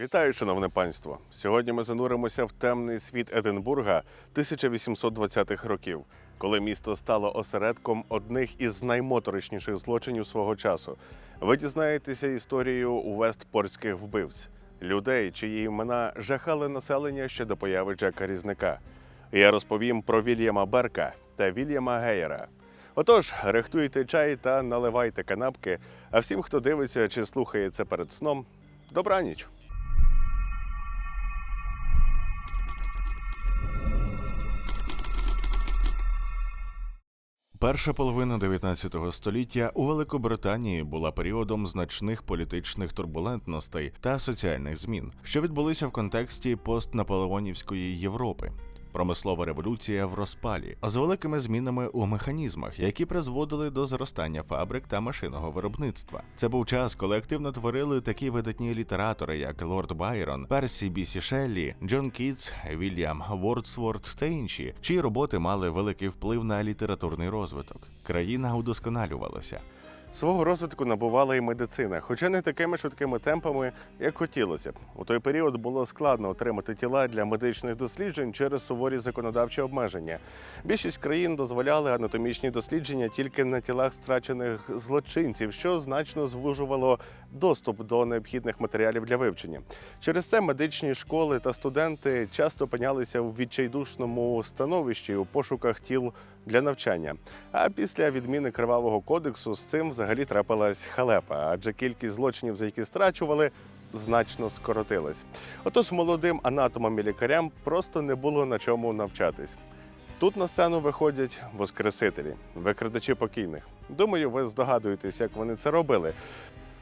Вітаю, шановне панство! Сьогодні ми зануримося в темний світ Единбурга 1820-х років, коли місто стало осередком одних із наймоторичніших злочинів свого часу. Ви дізнаєтеся історію вестпортських вбивць, людей, чиї імена жахали населення ще до появи Джека Різника. Я розповім про Вільяма Берка та Вільяма Гейера. Отож, рихтуйте чай та наливайте канапки. А всім, хто дивиться чи слухає це перед сном, добраніч! Перша половина 19 століття у Великобританії була періодом значних політичних турбулентностей та соціальних змін, що відбулися в контексті постнаполеонівської Європи. Промислова революція в розпалі з великими змінами у механізмах, які призводили до зростання фабрик та машинного виробництва. Це був час, коли активно творили такі видатні літератори, як Лорд Байрон, Персі Бісі Шеллі, Джон Кітс, Вільям Вордсворт та інші, чиї роботи мали великий вплив на літературний розвиток. Країна удосконалювалася. Свого розвитку набувала і медицина, хоча не такими швидкими темпами, як хотілося б. У той період було складно отримати тіла для медичних досліджень через суворі законодавчі обмеження. Більшість країн дозволяли анатомічні дослідження тільки на тілах страчених злочинців, що значно звужувало доступ до необхідних матеріалів для вивчення. Через це медичні школи та студенти часто опинялися в відчайдушному становищі у пошуках тіл для навчання. А після відміни кривавого кодексу з цим взагалі трапилась халепа, адже кількість злочинів, за які страчували, значно скоротилась. Отож, молодим анатомам і лікарям просто не було на чому навчатись. Тут на сцену виходять воскресителі, викрадачі покійних. Думаю, ви здогадуєтесь, як вони це робили.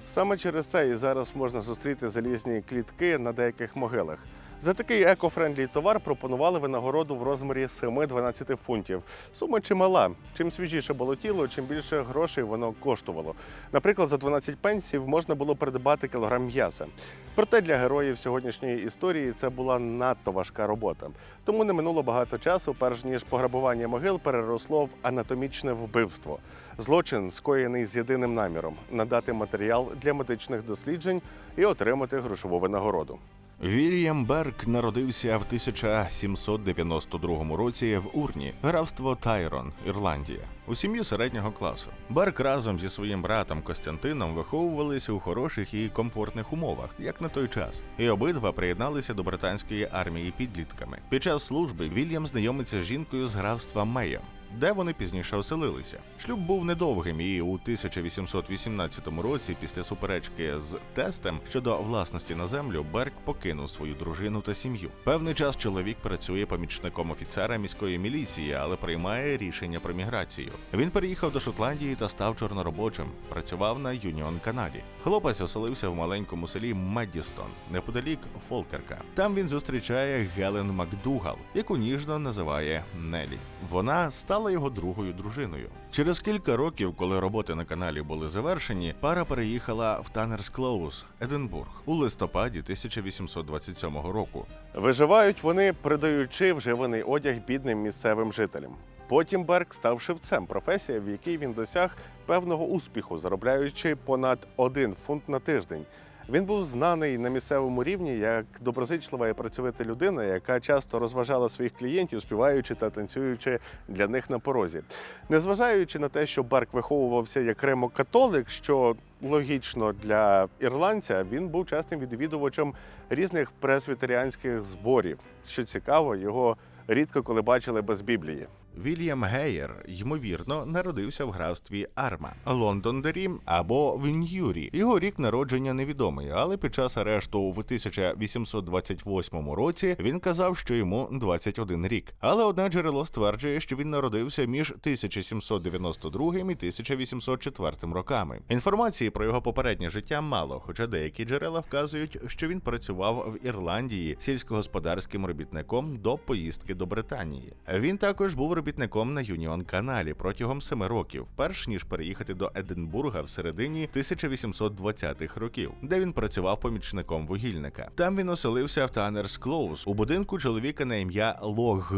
Саме через це і зараз можна зустріти залізні клітки на деяких могилах. За такий екофрендлі товар пропонували винагороду в розмірі 7-12 фунтів. Сума чимала. Чим свіжіше було тіло, чим більше грошей воно коштувало. Наприклад, за 12 пенсів можна було придбати кілограм м'яса. Проте для героїв сьогоднішньої історії це була надто важка робота. Тому не минуло багато часу, перш ніж пограбування могил переросло в анатомічне вбивство. Злочин скоєний з єдиним наміром надати матеріал для медичних досліджень і отримати грошову винагороду. Вільям Берг народився в 1792 році в Урні, графство Тайрон, Ірландія, у сім'ї середнього класу. Берг разом зі своїм братом Костянтином виховувалися у хороших і комфортних умовах, як на той час, і обидва приєдналися до британської армії підлітками. Під час служби Вільям знайомиться з жінкою з графства Мейом де вони пізніше оселилися. Шлюб був недовгим, і у 1818 році, після суперечки з тестем щодо власності на землю, Берг покинув свою дружину та сім'ю. Певний час чоловік працює помічником офіцера міської міліції, але приймає рішення про міграцію. Він переїхав до Шотландії та став чорноробочим. Працював на Юніон Каналі. Хлопець оселився в маленькому селі Меддістон, неподалік Фолкерка. Там він зустрічає Гелен Макдугал, яку ніжно називає Нелі. Вона стала його другою дружиною. Через кілька років, коли роботи на каналі були завершені, пара переїхала в Танерс Клоуз, Единбург, у листопаді 1827 року. Виживають вони, продаючи вживаний одяг бідним місцевим жителям. Потім Берг став шевцем, професія, в якій він досяг певного успіху, заробляючи понад один фунт на тиждень. Він був знаний на місцевому рівні як доброзичлива і працьовита людина, яка часто розважала своїх клієнтів, співаючи та танцюючи для них на порозі. Незважаючи на те, що Берк виховувався як римокатолик, що логічно для ірландця, він був частим відвідувачем різних пресвітеріанських зборів. Що цікаво, його рідко коли бачили без Біблії. Вільям Гейер, ймовірно, народився в графстві Арма, Лондондері або в Ньюрі. Його рік народження невідомий, але під час арешту в 1828 році він казав, що йому 21 рік. Але одне джерело стверджує, що він народився між 1792 і 1804 роками. Інформації про його попереднє життя мало, хоча деякі джерела вказують, що він працював в Ірландії сільськогосподарським робітником до поїздки до Британії. Він також був робітником на Юніон Каналі протягом семи років, перш ніж переїхати до Единбурга в середині 1820-х років, де він працював помічником вугільника. Там він оселився в Танерс Клоуз у будинку чоловіка на ім'я Лог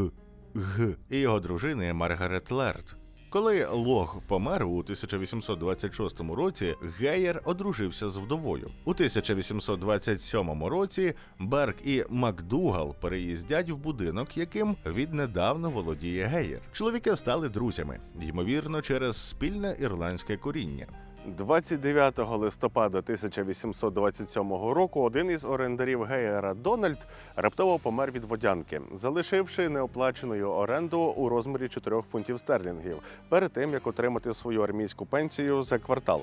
Г і його дружини Маргарет Лерт. Коли Лог помер у 1826 році, Геєр одружився з вдовою. У 1827 році Берг і Макдугал переїздять в будинок, яким віднедавна володіє Геєр. Чоловіки стали друзями, ймовірно, через спільне ірландське коріння. 29 листопада 1827 року один із орендарів Геєра Дональд раптово помер від водянки, залишивши неоплаченою оренду у розмірі 4 фунтів стерлінгів перед тим як отримати свою армійську пенсію за квартал.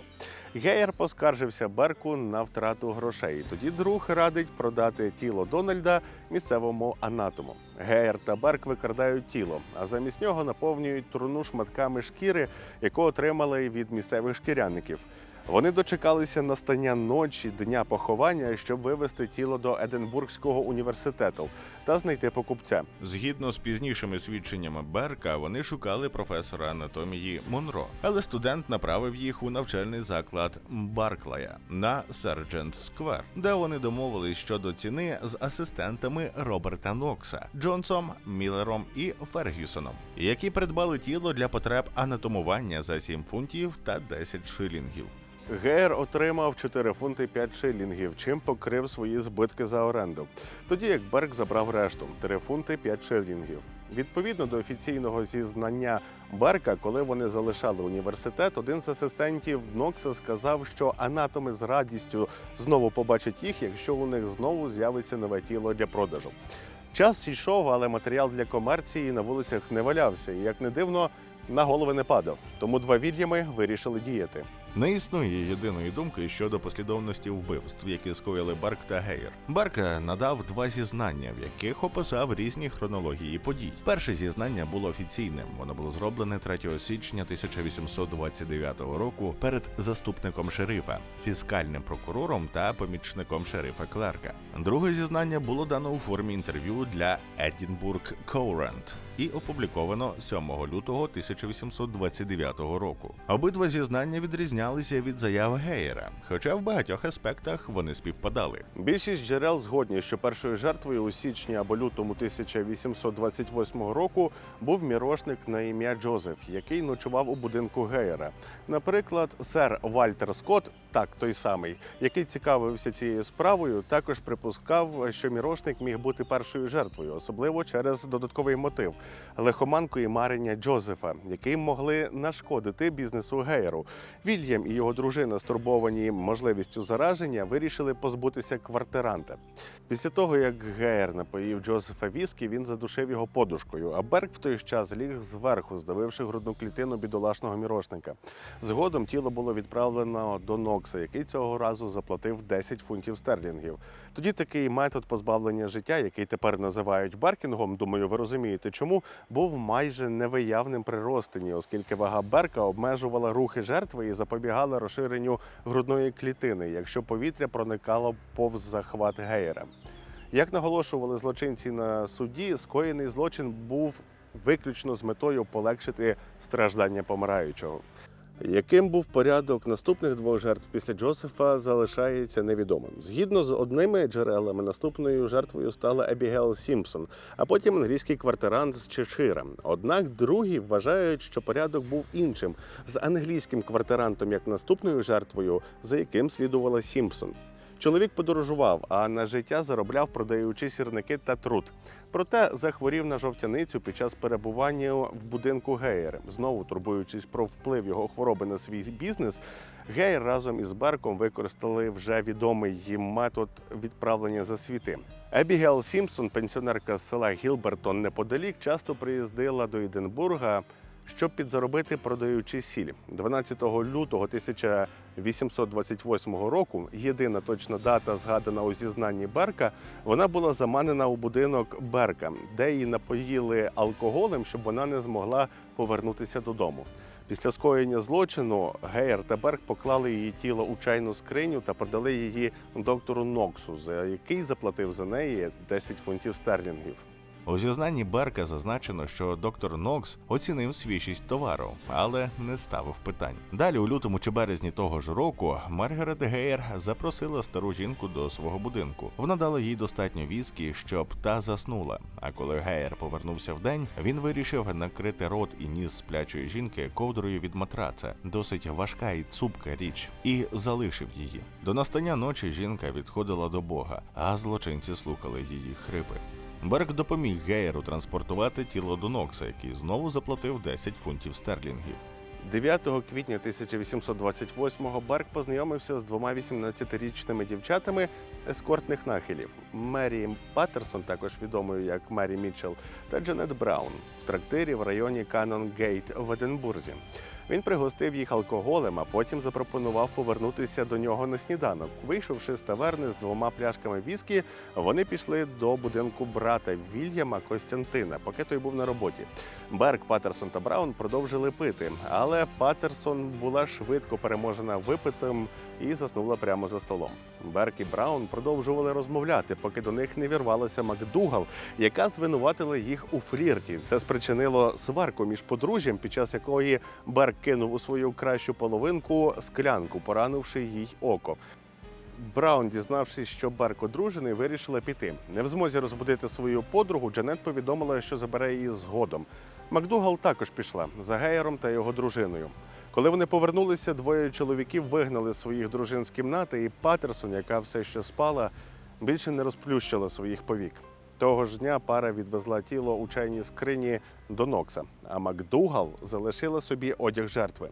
Геєр поскаржився Берку на втрату грошей. Тоді друг радить продати тіло Дональда місцевому анатому. Геєр та Берк викрадають тіло, а замість нього наповнюють труну шматками шкіри, яку отримали від місцевих шкіряників. Вони дочекалися настання ночі дня поховання, щоб вивезти тіло до Единбургського університету та знайти покупця. Згідно з пізнішими свідченнями Берка, вони шукали професора анатомії Монро, але студент направив їх у навчальний заклад Барклая на Серджент Сквер, де вони домовились щодо ціни з асистентами Роберта Нокса, Джонсом, Міллером і Фергюсоном, які придбали тіло для потреб анатомування за 7 фунтів та 10 шилінгів. Гейр отримав 4 фунти 5 шилінгів, чим покрив свої збитки за оренду. Тоді як Берг забрав решту 3 фунти 5 шилінгів. Відповідно до офіційного зізнання Берка, коли вони залишали університет, один з асистентів Нокса сказав, що анатоми з радістю знову побачать їх, якщо у них знову з'явиться нове тіло для продажу. Час йшов, але матеріал для комерції на вулицях не валявся, і як не дивно, на голови не падав. Тому два відьями вирішили діяти. Не існує єдиної думки щодо послідовності вбивств, які скоїли Барк та Гейер. Барк надав два зізнання, в яких описав різні хронології подій. Перше зізнання було офіційним. Воно було зроблене 3 січня 1829 року перед заступником шерифа, фіскальним прокурором та помічником шерифа Клерка. Друге зізнання було дано у формі інтерв'ю для Edinburgh Courant і опубліковано 7 лютого 1829 року. Обидва зізнання відрізнялися від заяв Гейера, хоча в багатьох аспектах вони співпадали. Більшість джерел згодні, що першою жертвою у січні або лютому 1828 року був мірошник на ім'я Джозеф, який ночував у будинку Гейера. Наприклад, сер Вальтер Скотт, так той самий, який цікавився цією справою, також припускав, що мірошник міг бути першою жертвою, особливо через додатковий мотив лихоманку і марення Джозефа, які могли нашкодити бізнесу Гейеру. Вільям і його дружина, стурбовані можливістю зараження, вирішили позбутися квартиранта. Після того, як Гейер напоїв Джозефа віскі, він задушив його подушкою, а Берг в той час ліг зверху, здавивши грудну клітину бідолашного мірошника. Згодом тіло було відправлено до Нокса, який цього разу заплатив 10 фунтів стерлінгів. Тоді такий метод позбавлення життя, який тепер називають баркінгом, думаю, ви розумієте, чому був майже невиявним при розтині, оскільки вага Берка обмежувала рухи жертви і запобігала розширенню грудної клітини, якщо повітря проникало повз захват геєра. Як наголошували злочинці на суді, скоєний злочин був виключно з метою полегшити страждання помираючого. Яким був порядок наступних двох жертв після Джозефа, залишається невідомим. Згідно з одними джерелами, наступною жертвою стала Ебігел Сімпсон, а потім англійський квартирант з Чешира. Однак другі вважають, що порядок був іншим з англійським квартирантом як наступною жертвою, за яким слідувала Сімпсон. Чоловік подорожував, а на життя заробляв, продаючи сірники та труд. Проте захворів на жовтяницю під час перебування в будинку Геєр. Знову турбуючись про вплив його хвороби на свій бізнес, Гейер разом із Берком використали вже відомий їм метод відправлення за світи. Ебігел Сімпсон, пенсіонерка з села Гілбертон неподалік, часто приїздила до Единбурга. Щоб підзаробити, продаючи сіль 12 лютого 1828 року. Єдина точна дата, згадана у зізнанні Берка, вона була заманена у будинок Берка, де її напоїли алкоголем, щоб вона не змогла повернутися додому. Після скоєння злочину Гейер та Берг поклали її тіло у чайну скриню та продали її доктору Ноксу, за який заплатив за неї 10 фунтів стерлінгів. У зізнанні Берка зазначено, що доктор Нокс оцінив свіжість товару, але не ставив питань. Далі, у лютому чи березні того ж року, Маргарет Гейр запросила стару жінку до свого будинку. Вона дала їй достатньо віскі, щоб та заснула. А коли Гейер повернувся вдень, він вирішив накрити рот і ніс сплячої жінки ковдрою від матраца, досить важка і цупка річ, і залишив її. До настання ночі жінка відходила до Бога, а злочинці слухали її хрипи. Берг допоміг Гейеру транспортувати тіло до Нокса, який знову заплатив 10 фунтів стерлінгів. 9 квітня 1828-го Берг познайомився з двома 18-річними дівчатами ескортних нахилів Мері Паттерсон, також відомою як Мері Мітчелл, та Джанет Браун в трактирі в районі Канон Гейт в Единбурзі. Він пригостив їх алкоголем, а потім запропонував повернутися до нього на сніданок. Вийшовши з таверни з двома пляшками віскі, вони пішли до будинку брата Вільяма Костянтина, поки той був на роботі. Берг, Паттерсон та Браун продовжили пити, але Паттерсон була швидко переможена випитим і заснула прямо за столом. Берг і Браун продовжували розмовляти, поки до них не вірвалася Макдугал, яка звинуватила їх у флірті. Це спричинило сварку між подружжям, під час якої Берг кинув у свою кращу половинку склянку, поранивши їй око. Браун, дізнавшись, що Берг одружений, вирішила піти. Не в змозі розбудити свою подругу, Джанет повідомила, що забере її згодом. Макдугал також пішла за Гейером та його дружиною. Коли вони повернулися, двоє чоловіків вигнали своїх дружин з кімнати, і Патерсон, яка все ще спала, більше не розплющила своїх повік. Того ж дня пара відвезла тіло у чайній скрині до Нокса, а Макдугал залишила собі одяг жертви.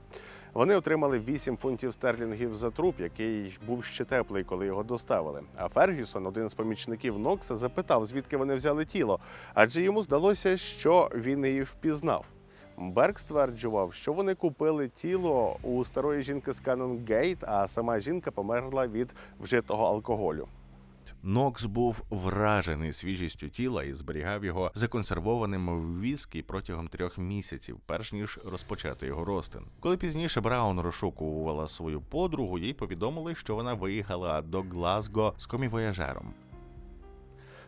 Вони отримали 8 фунтів стерлінгів за труп, який був ще теплий, коли його доставили. А Фергюсон, один з помічників Нокса, запитав, звідки вони взяли тіло, адже йому здалося, що він її впізнав. Берг стверджував, що вони купили тіло у старої жінки з Канон Гейт, а сама жінка померла від вжитого алкоголю. Нокс був вражений свіжістю тіла і зберігав його законсервованим в віскі протягом трьох місяців, перш ніж розпочати його розтин. Коли пізніше Браун розшукувала свою подругу, їй повідомили, що вона виїхала до Глазго з комівояжером.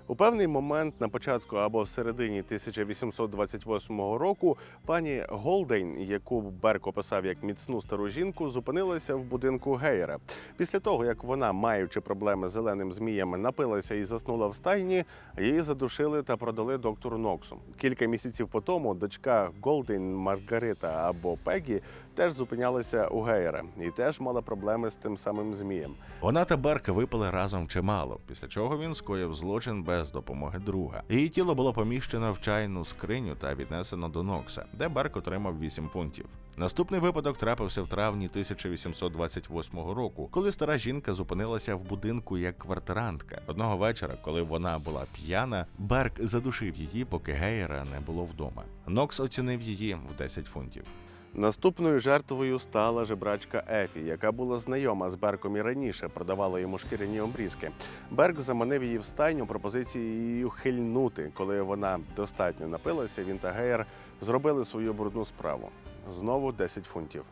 У певний момент на початку або в середині 1828 року пані Голдейн, яку Берк описав як міцну стару жінку, зупинилася в будинку Гейера. Після того, як вона, маючи проблеми з зеленим зміями, напилася і заснула в стайні, її задушили та продали доктору Ноксу. Кілька місяців по тому дочка Голдейн Маргарита або Пегі теж зупинялася у Гейера і теж мала проблеми з тим самим змієм. Вона та Берк випили разом чимало, після чого він скоїв злочин без допомоги друга. Її тіло було поміщено в чайну скриню та віднесено до Нокса, де Берк отримав 8 фунтів. Наступний випадок трапився в травні 1828 року, коли стара жінка зупинилася в будинку як квартирантка. Одного вечора, коли вона була п'яна, Берк задушив її, поки Гейера не було вдома. Нокс оцінив її в 10 фунтів. Наступною жертвою стала жебрачка Ефі, яка була знайома з Берком і раніше, продавала йому шкіряні обрізки. Берк заманив її в стайню пропозицією хильнути. Коли вона достатньо напилася, він та Гейер зробили свою брудну справу. Знову 10 фунтів.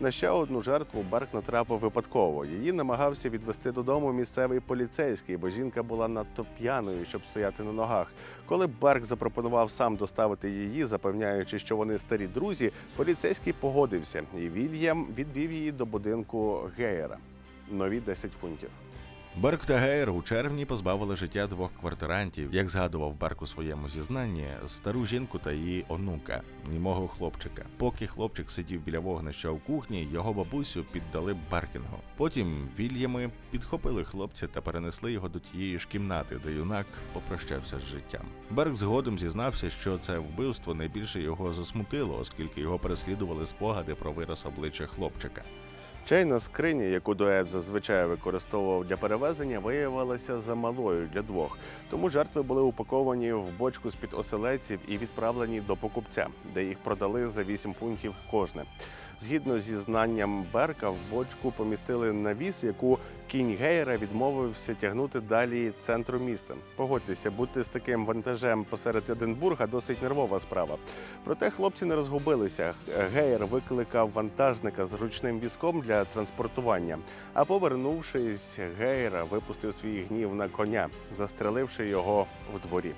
На ще одну жертву Берк натрапив випадково. Її намагався відвести додому місцевий поліцейський, бо жінка була надто п'яною, щоб стояти на ногах. Коли Берк запропонував сам доставити її, запевняючи, що вони старі друзі, поліцейський погодився, і Вільям відвів її до будинку Гейера. Нові 10 фунтів. Берк та Гейр у червні позбавили життя двох квартирантів, як згадував Берк у своєму зізнанні, стару жінку та її онука, німого хлопчика. Поки хлопчик сидів біля вогнища в кухні, його бабусю піддали Беркінгу. Потім Вільями підхопили хлопця та перенесли його до тієї ж кімнати, де юнак попрощався з життям. Берк згодом зізнався, що це вбивство найбільше його засмутило, оскільки його переслідували спогади про вираз обличчя хлопчика. Чайна скриня, яку дует зазвичай використовував для перевезення, виявилася замалою для двох. Тому жертви були упаковані в бочку з-під оселеців і відправлені до покупця, де їх продали за 8 фунтів кожне. Згідно зі знанням Берка, в бочку помістили навіс, яку кінь Гейера відмовився тягнути далі центру міста. Погодьтеся, бути з таким вантажем посеред Единбурга досить нервова справа. Проте хлопці не розгубилися. Гейер викликав вантажника з ручним візком для транспортування. А повернувшись, Гейер випустив свій гнів на коня, застреливши його в дворі.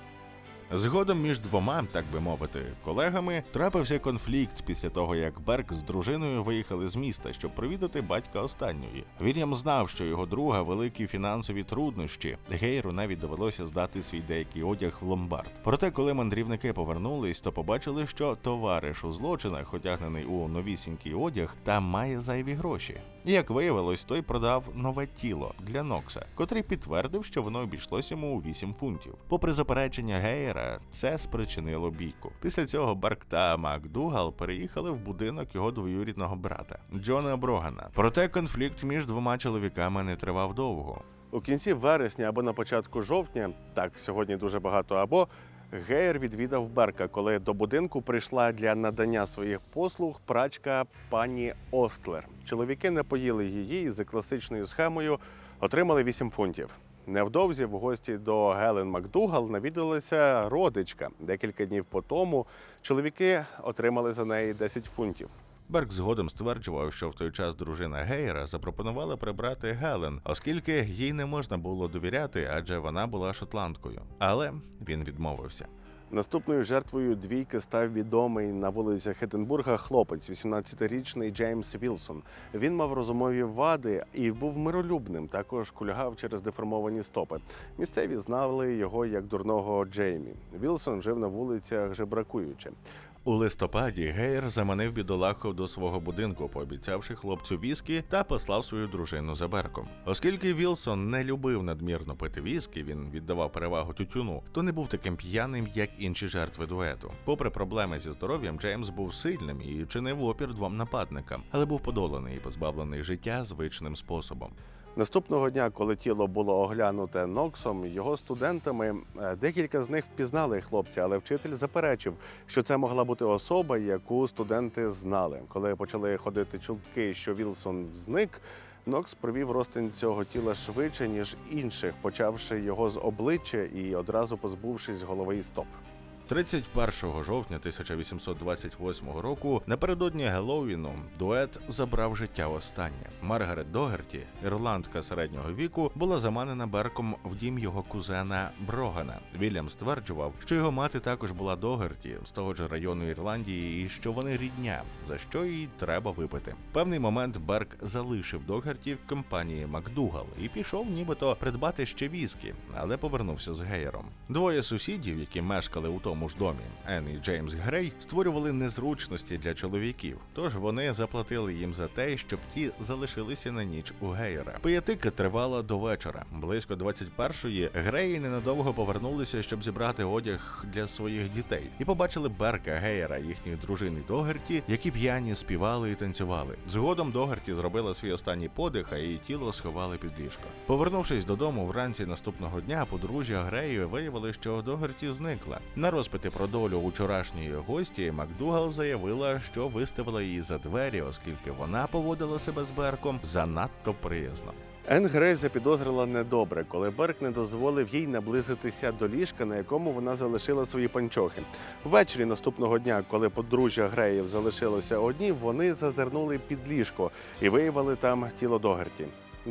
Згодом між двома, так би мовити, колегами трапився конфлікт після того, як Берк з дружиною виїхали з міста, щоб провідати батька останньої. Вільям знав, що його друга великі фінансові труднощі. Гейру навіть довелося здати свій деякий одяг в ломбард. Проте, коли мандрівники повернулись, то побачили, що товариш у злочинах, одягнений у новісінький одяг, та має зайві гроші. Як виявилось, той продав нове тіло для Нокса, котрий підтвердив, що воно обійшлось йому у 8 фунтів. Попри заперечення Гейера, це спричинило бійку. Після цього Берк та Макдугал переїхали в будинок його двоюрідного брата Джона Брогана. Проте конфлікт між двома чоловіками не тривав довго. У кінці вересня або на початку жовтня, так сьогодні дуже багато або. Гейер відвідав Берка, коли до будинку прийшла для надання своїх послуг прачка пані Остлер. Чоловіки напоїли її і за класичною схемою отримали 8 фунтів. Невдовзі в гості до Гелен Макдугал навідалася родичка. Декілька днів по тому чоловіки отримали за неї 10 фунтів. Берк згодом стверджував, що в той час дружина Гейера запропонувала прибрати Гелен, оскільки їй не можна було довіряти, адже вона була шотландкою. Але він відмовився. Наступною жертвою двійки став відомий на вулицях Единбурга хлопець, 18-річний Джеймс Вілсон. Він мав розумові вади і був миролюбним. Також кульгав через деформовані стопи. Місцеві знали його як дурного Джеймі. Вілсон жив на вулицях жебракуючи. У листопаді Гейр заманив бідолаху до свого будинку, пообіцявши хлопцю віскі та послав свою дружину за Берком. Оскільки Вілсон не любив надмірно пити віскі, він віддавав перевагу тютюну, то не був таким п'яним, як інші жертви дуету. Попри проблеми зі здоров'ям, Джеймс був сильним і чинив опір двом нападникам, але був подоланий і позбавлений життя звичним способом. Наступного дня, коли тіло було оглянуте Ноксом, його студентами, е, декілька з них впізнали хлопця, але вчитель заперечив, що це могла бути особа, яку студенти знали. Коли почали ходити чутки, що Вілсон зник. Нокс провів розтин цього тіла швидше ніж інших, почавши його з обличчя і одразу позбувшись голови і стоп. 31 жовтня 1828 року, напередодні Геловіну, дует забрав життя останнє. Маргарет Догерті, ірландка середнього віку, була заманена Берком в дім його кузена Брогана. Вільям стверджував, що його мати також була Догерті з того ж району Ірландії, і що вони рідня, за що їй треба випити. Певний момент Берк залишив Догерті в компанії Макдугал і пішов, нібито придбати ще віскі, але повернувся з геєром. Двоє сусідів, які мешкали у тому ж домі, Ен і Джеймс Грей, створювали незручності для чоловіків. Тож вони заплатили їм за те, щоб ті залишилися на ніч у геєра. Пиятика тривала до вечора. Близько 21-ї Греї ненадовго повернулися, щоб зібрати одяг для своїх дітей, і побачили Берка Гейера, їхньої дружини Догерті, які п'яні співали і танцювали. Згодом Догерті зробила свій останній подих, а її тіло сховали під ліжко. Повернувшись додому вранці наступного дня, подружжя Греї виявили, що Догерті зникла. На розпити про долю учорашньої гості Макдугал заявила, що виставила її за двері, оскільки вона поводила себе з Берком занадто приязно. Ен Грей запідозрила недобре, коли Берк не дозволив їй наблизитися до ліжка, на якому вона залишила свої панчохи. Ввечері наступного дня, коли подружжя Греїв залишилося одні, вони зазирнули під ліжко і виявили там тіло Догерті.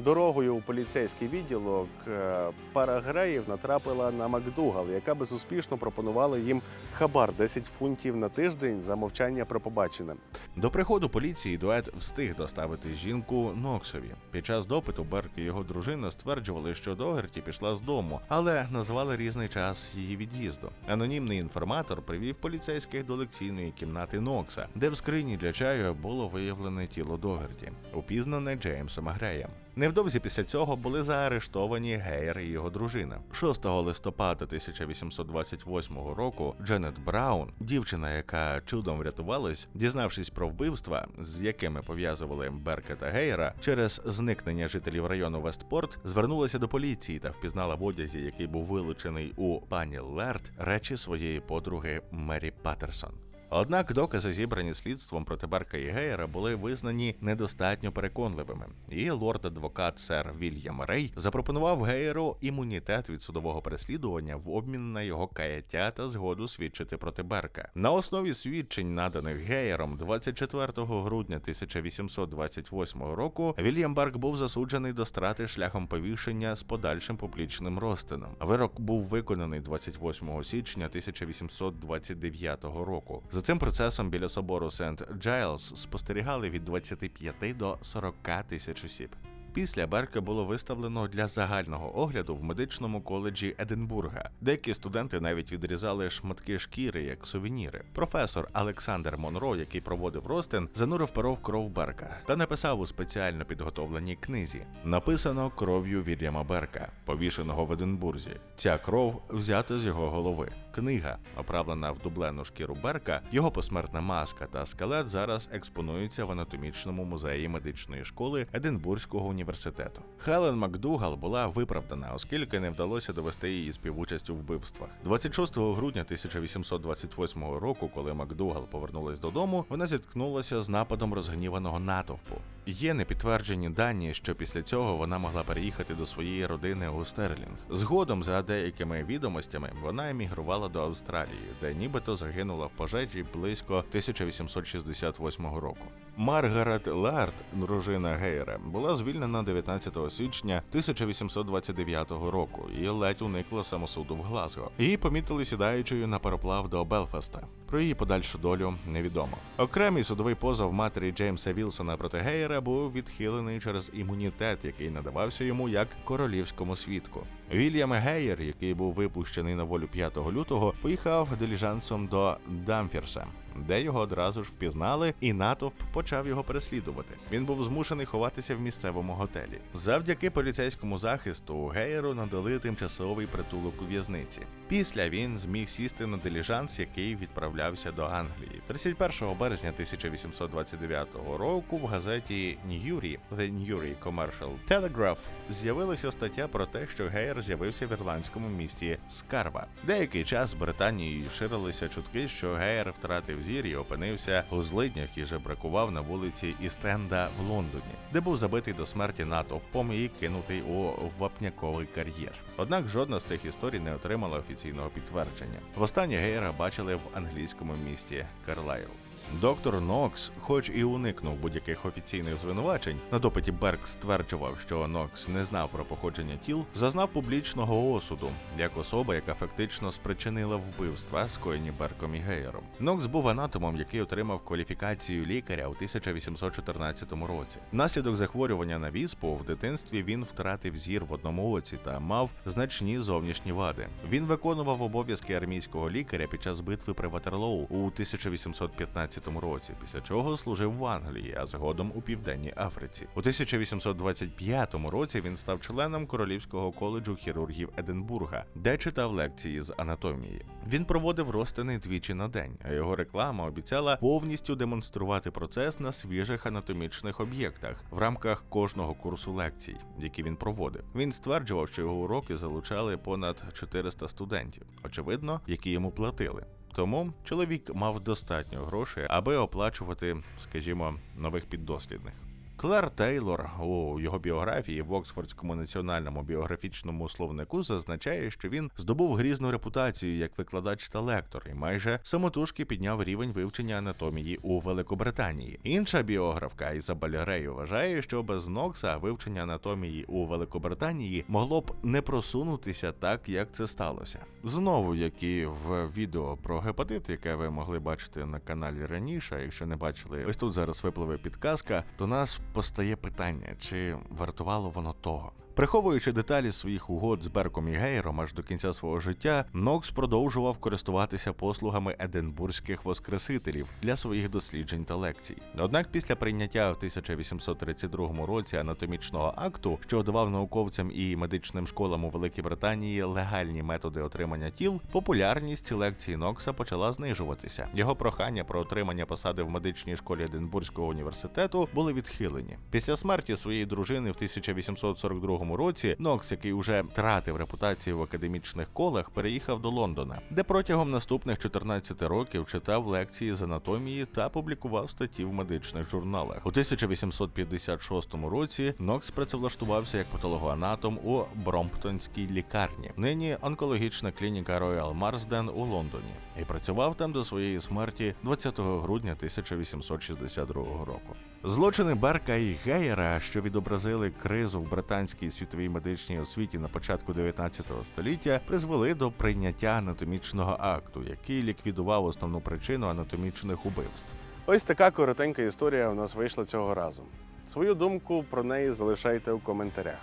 Дорогою у поліцейський відділок е, пара Греїв натрапила на Макдугал, яка безуспішно пропонувала їм хабар 10 фунтів на тиждень за мовчання про побачене. До приходу поліції дует встиг доставити жінку Ноксові. Під час допиту Берк і його дружина стверджували, що Догерті пішла з дому, але назвали різний час її від'їзду. Анонімний інформатор привів поліцейських до лекційної кімнати Нокса, де в скрині для чаю було виявлене тіло Догерті, упізнане Джеймсом Греєм. Невдовзі після цього були заарештовані Гейер і його дружина. 6 листопада 1828 року Дженет Браун, дівчина, яка чудом врятувалась, дізнавшись про вбивства, з якими пов'язували Берка та Гейера, через зникнення жителів району Вестпорт, звернулася до поліції та впізнала в одязі, який був вилучений у пані Лерт, речі своєї подруги Мері Паттерсон. Однак докази, зібрані слідством проти Берка і Гейера, були визнані недостатньо переконливими, і лорд-адвокат сер Вільям Рей запропонував Гейеру імунітет від судового переслідування в обмін на його каяття та згоду свідчити проти Берка. На основі свідчень, наданих Гейером 24 грудня 1828 року, Вільям Берк був засуджений до страти шляхом повішення з подальшим публічним розтином. Вирок був виконаний 28 січня 1829 року. За цим процесом біля собору Сент Джайлз спостерігали від 25 до 40 тисяч осіб. Після Берка було виставлено для загального огляду в медичному коледжі Единбурга. Деякі студенти навіть відрізали шматки шкіри як сувеніри. Професор Олександр Монро, який проводив ростин, занурив перо в кров Берка та написав у спеціально підготовленій книзі: написано кров'ю Вільяма Берка, повішеного в Единбурзі. Ця кров взята з його голови. Книга, оправлена в дублену шкіру Берка, його посмертна маска та скелет зараз експонуються в анатомічному музеї медичної школи Единбурзького університету. Хелен Макдугал була виправдана, оскільки не вдалося довести її співучасть у вбивствах. 26 грудня 1828 року, коли Макдугал повернулась додому, вона зіткнулася з нападом розгніваного натовпу. Є непідтверджені дані, що після цього вона могла переїхати до своєї родини у Стерлінг. Згодом, за деякими відомостями, вона емігрувала до Австралії, де нібито загинула в пожежі близько 1868 року. Маргарет Ларт, дружина Гейера, була звільнена 19 січня 1829 року і ледь уникла самосуду в Глазго. Її помітили сідаючою на пароплав до Белфаста. Про її подальшу долю невідомо. Окремий судовий позов матері Джеймса Вілсона проти Гейера був відхилений через імунітет, який надавався йому як королівському свідку. Вільям Гейер, який був випущений на волю 5 лютого, поїхав диліжансом до Дамфірса, де його одразу ж впізнали, і натовп почав його переслідувати. Він був змушений ховатися в місцевому готелі. Завдяки поліцейському захисту Гейеру надали тимчасовий притулок у в'язниці. Після він зміг сісти на диліжанс, який відправлявся до Англії. 31 березня 1829 року в газеті Newry The Newry Commercial Telegraph з'явилася стаття про те, що Гейер з'явився в ірландському місті Скарва. Деякий час Британією ширилися чутки, що Гейер втратив зір і опинився у злиднях і жебракував на вулиці Істенда в Лондоні, де був забитий до смерті натовпом і кинутий у вапняковий кар'єр. Однак жодна з цих історій не отримала офіційного підтвердження. Востаннє Гейра бачили в англійському місті Карлайл. Доктор Нокс, хоч і уникнув будь-яких офіційних звинувачень, на допиті Берк стверджував, що Нокс не знав про походження тіл, зазнав публічного осуду як особа, яка фактично спричинила вбивства, скоєні Берком і Гейером. Нокс був анатомом, який отримав кваліфікацію лікаря у 1814 році. Внаслідок захворювання на віспу в дитинстві він втратив зір в одному оці та мав значні зовнішні вади. Він виконував обов'язки армійського лікаря під час битви при Ватерлоу у 1815 році, після чого служив в Англії, а згодом у Південній Африці. У 1825 році він став членом Королівського коледжу хірургів Единбурга, де читав лекції з анатомії. Він проводив розтини двічі на день, а його реклама обіцяла повністю демонструвати процес на свіжих анатомічних об'єктах в рамках кожного курсу лекцій, які він проводив. Він стверджував, що його уроки залучали понад 400 студентів, очевидно, які йому платили. Тому чоловік мав достатньо грошей, аби оплачувати, скажімо, нових піддослідних. Клер Тейлор у його біографії в Оксфордському національному біографічному словнику зазначає, що він здобув грізну репутацію як викладач та лектор, і майже самотужки підняв рівень вивчення анатомії у Великобританії. Інша біографка Ізабель Рей вважає, що без Нокса вивчення анатомії у Великобританії могло б не просунутися так, як це сталося. Знову, як і в відео про гепатит, яке ви могли бачити на каналі раніше. Якщо не бачили, ось тут зараз випливе підказка, то нас постає питання, чи вартувало воно того. Приховуючи деталі своїх угод з Берком і Гейером аж до кінця свого життя, Нокс продовжував користуватися послугами единбурзьких воскресителів для своїх досліджень та лекцій. Однак, після прийняття в 1832 році анатомічного акту, що давав науковцям і медичним школам у Великій Британії легальні методи отримання тіл, популярність лекцій Нокса почала знижуватися. Його прохання про отримання посади в медичній школі Единбурзького університету були відхилені. Після смерті своєї дружини в 1842 році Нокс, який уже втратив репутацію в академічних колах, переїхав до Лондона, де протягом наступних 14 років читав лекції з анатомії та публікував статті в медичних журналах. У 1856 році Нокс працевлаштувався як патологоанатом у Бромптонській лікарні, нині онкологічна клініка Royal Marsden у Лондоні, і працював там до своєї смерті 20 грудня 1862 року. Злочини Берка і Гейера, що відобразили кризу в британській світовій медичній освіті на початку 19 століття, призвели до прийняття анатомічного акту, який ліквідував основну причину анатомічних убивств. Ось така коротенька історія у нас вийшла цього разу. Свою думку про неї залишайте у коментарях.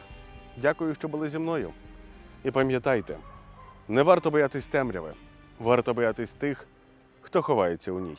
Дякую, що були зі мною. І пам'ятайте, не варто боятись темряви, варто боятись тих, хто ховається у ній.